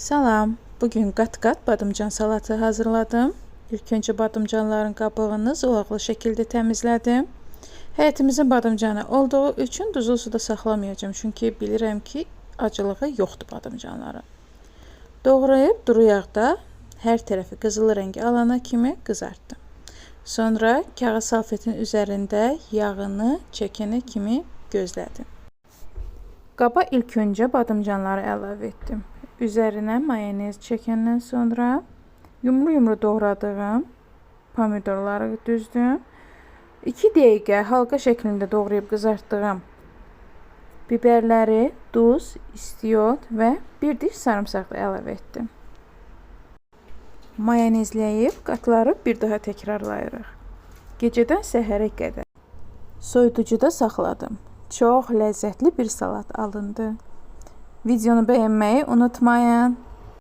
Salam. Bugün qat-qat badımcan salatı hazırladım. İlk önce badımcanların qabığını zolaqlı şəkildə təmizlədim. Həyətimizin badımcanı olduğu üçün duzlu suda saxlamayacağım. Çünki bilirəm ki, acılığı yoxdur badımcanların. Doğrayıb duru yağda hər tərəfi qızılı rəngi alana kimi qızartdım. Sonra kağız salfetin üzərində yağını çəkənə kimi gözlədim. Qaba ilk öncə badımcanları əlavə etdim. Üzərinə mayonez çəkəndən sonra yumru-yumru doğradığım pomidorları düzdüm. 2 dəqiqə halqa şəklində doğrayıb qızartdığım biberləri, duz, istiot və bir diş sarımsaq da əlavə etdim. Mayonezləyib qatlarıb bir daha təkrarlayırıq. Gecədən səhərə qədər soyuducuda saxladım. Çox ləzzətli bir salat alındı. Videonu bəyənməyi unutmayın.